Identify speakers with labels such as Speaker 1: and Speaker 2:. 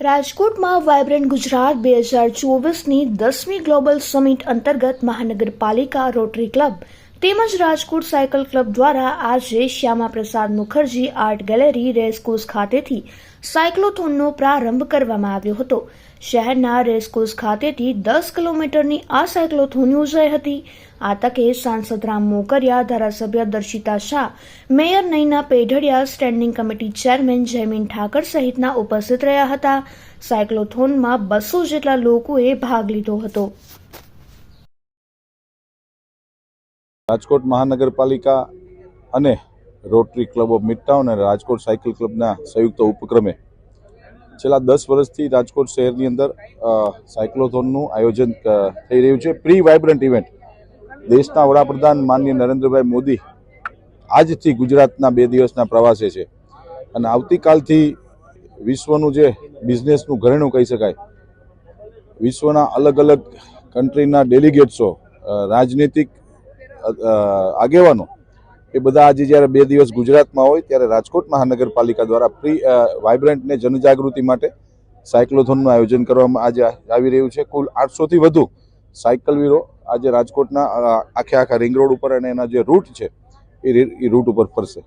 Speaker 1: રાજકોટમાં વાયબ્રન્ટ ગુજરાત બે હજાર ચોવીસની દસમી ગ્લોબલ સમિટ અંતર્ગત મહાનગરપાલિકા રોટરી ક્લબ તેમજ રાજકોટ સાયકલ ક્લબ દ્વારા આજે Shyama Prasad Mukherjee art gallery racecourse ખાતેથી સાયક્લોથોનનો પ્રારંભ કરવામાં આવ્યો હતો. શહેરના રેસકોર્સ ખાતેથી દસ કિલોમીટરની આ સાયક્લોથોન યોજાઈ હતી. આ તકે સાંસદ રામ મોકરિયા, ધારાસભ્ય Darshita Shah, mayor Naina Pedhadiya, standing committee chairman Jaymin Thakar સહિતના ઉપસ્થિત રહ્યા હતા. સાયક્લોથોનમાં બસો જેટલા લોકોએ ભાગ લીધો હતો.
Speaker 2: રાજકોટ મહાનગરપાલિકા અને રોટરી ક્લબ ઓફ મિડટાઉન અને રાજકોટ સાયકલ ક્લબના સંયુક્ત ઉપક્રમે છેલ્લા દસ વર્ષથી રાજકોટ શહેરની અંદર સાયક્લોથોનનું આયોજન થઈ રહ્યું છે. પ્રી વાઇબ્રન્ટ ઇવેન્ટ દેશના વડાપ્રધાન માનનીય નરેન્દ્રભાઈ મોદી આજથી ગુજરાતના બે દિવસના પ્રવાસે છે. અને આવતીકાલથી વિશ્વનું જે બિઝનેસનું ઘરેણું કહી શકાય, વિશ્વના અલગ અલગ કન્ટ્રીના ડેલિગેટ્સો રાજનીતિક આગેવાનો એ બધા આજે જ્યારે બે દિવસ ગુજરાતમાં હોય ત્યારે રાજકોટ મહાનગરપાલિકા દ્વારા પ્રી વાઇબ્રન્ટને જનજાગૃતિ માટે સાયક્લોથોનનું આયોજન કરવામાં આજે આવી રહ્યું છે. કુલ આઠસોથી વધુ સાયકલવીરો આજે રાજકોટના આખે આખા રિંગ રોડ ઉપર અને એના જે રૂટ છે એ રૂટ ઉપર ફરશે.